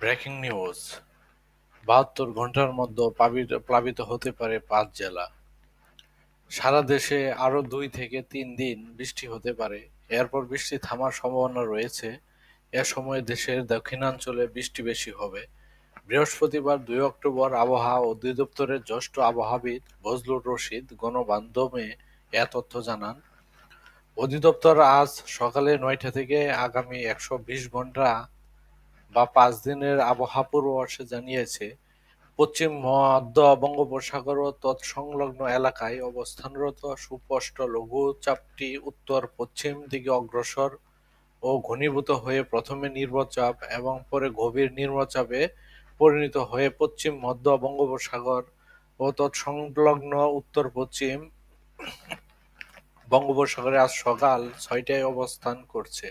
Breaking news. বাহাত্তর ঘণ্টার মধ্যে প্লাবিত হতে পারে পাঁচ জেলা। সারা দেশে আরও দুই থেকে তিন দিন বৃষ্টি হতে পারে। এরপর বৃষ্টি থামার সম্ভাবনা রয়েছে। এ সময় দেশের দক্ষিণাঞ্চলে বৃষ্টি বেশি হবে। বৃহস্পতিবার দুই অক্টোবর আবহাওয়া অধিদপ্তরের জ্যেষ্ঠ আবহাওয়াবিদ বজলুর রশিদ গণমাধ্যমে এ তথ্য জানান। অধিদপ্তর আজ সকালে নয়টা থেকে আগামী একশো বিশ ঘণ্টা বা পাঁচ দিনের আবহাওয়া পূর্বাভাসে জানিয়েছে, পশ্চিম মধ্য বঙ্গোপসাগর ও তৎসংলগ্ন এলাকায় অবস্থানরত সুস্পষ্ট লঘুচাপটি উত্তর পশ্চিম দিকে অগ্রসর ও ঘনীভূত হয়ে প্রথমে নির্বচাপ এবং পরে গভীর নিম্নচাপে পরিণত হয়ে পশ্চিম মধ্য বঙ্গোপসাগর ও তৎসংলগ্ন উত্তর পশ্চিম বঙ্গোপসাগরে আজ সকাল ছয়টায় অবস্থান করছে।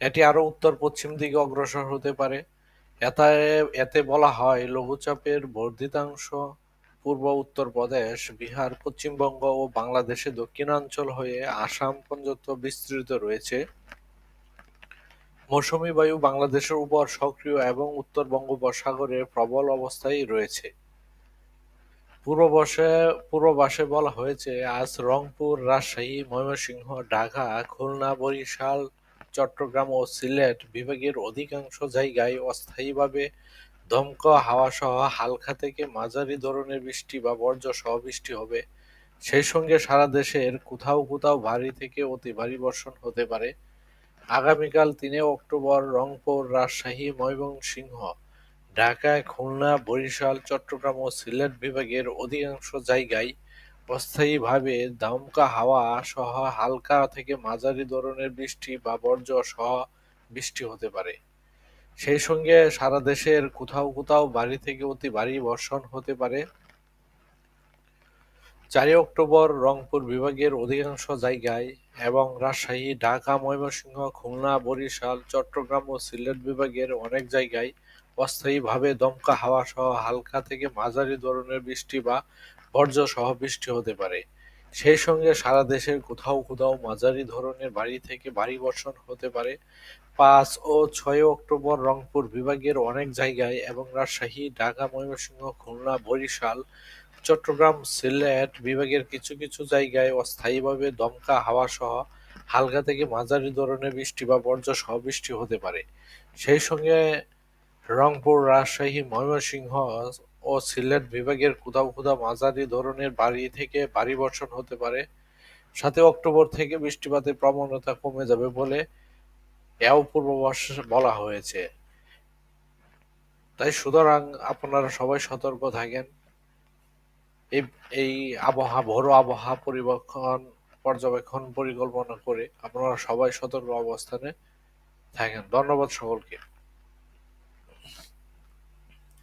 এটি আরও উত্তর-পশ্চিম দিকে অগ্রসর হতে পারে। এতে বলা হয়, লঘুচাপের বর্ধিতাংশ পূর্ব উত্তর প্রদেশ, বিহার, পশ্চিমবঙ্গ ও বাংলাদেশের দক্ষিণাঞ্চল হয়ে আসাম পর্যন্ত বিস্তৃত রয়েছে। মৌসুমী বায়ু বাংলাদেশের উপর সক্রিয় এবং উত্তর বঙ্গোপসাগরে প্রবল অবস্থায় রয়েছে। পূর্বাভাসে বলা হয়েছে, আজ রংপুর, রাজশাহী, ময়মনসিংহ, ঢাকা, খুলনা, বরিশাল, চট্টগ্রাম ও সিলেট বিভাগের অধিকাংশ জায়গায় অস্থায়ীভাবে দমকা হাওয়াসহ হালকা থেকে মাঝারি ধরনের বৃষ্টি বা বজ্রসহ বৃষ্টি হবে। সেই সঙ্গে সারা দেশের কোথাও কোথাও ভারী থেকে অতি ভারী বর্ষণ হতে পারে। আগামীকাল তিনে অক্টোবর রংপুর, রাজশাহী, ময়মনসিংহ, ঢাকা, খুলনা, বরিশাল, চট্টগ্রাম ও সিলেট বিভাগের অধিকাংশ জায়গায় অস্থায়ীভাবে দমকা হাওয়া সহ হালকা থেকে মাঝারি ধরনের বৃষ্টি বা বর্জ্য সহ বৃষ্টি হতে পারে। সেই সঙ্গে সারা দেশের কোথাও কোথাও ভারী থেকে অতি ভারী বর্ষণ হতে পারে। চারই অক্টোবর রংপুর বিভাগের অধিকাংশ জায়গায় এবং রাজশাহী, ঢাকা, ময়মনসিংহ, খুলনা, বরিশাল, চট্টগ্রাম ও সিলেট বিভাগের অনেক জায়গায় অস্থায়ীভাবে দমকা হাওয়া সহ হালকা থেকে মাঝারি ধরনের বৃষ্টি বা সহ বৃষ্টি হতে পারে। সেই সঙ্গে সারা দেশের কোথাও কোথাও মাঝারি ধরনের ভারী থেকে ভারী বর্ষণ হতে পারে। পাঁচ ও ছয় অক্টোবর রংপুর বিভাগের অনেক জায়গায় এবং রাজশাহী, ঢাকা, ময়মনসিংহ, খুলনা, বরিশাল, চট্টগ্রাম, সিলেট বিভাগের কিছু কিছু জায়গায় অস্থায়ীভাবে দমকা হাওয়া সহ হালকা থেকে মাঝারি ধরনের বৃষ্টি বা বর্জ্য সহ বৃষ্টি হতে পারে। সেই সঙ্গে রংপুর, রাজশাহী, ময়মনসিংহ ও সিলেট বিভাগের কোথাও কোথাও মাঝারি ধরনের ভারী থেকে ভারী বর্ষণ হতে পারে। সাথে অক্টোবর থেকে বৃষ্টিপাতের প্রবণতা কমে যাবে বলে এও পূর্বাভাস বলা হয়েছে। তাই সুতরাং আপনারা সবাই সতর্ক থাকেন। এই আবহাওয়া, ভোর আবহাওয়া পরিবর্তন পর্যবেক্ষণ, পরিকল্পনা করে আপনারা সবাই সতর্ক অবস্থানে থাকেন। ধন্যবাদ সকলকে।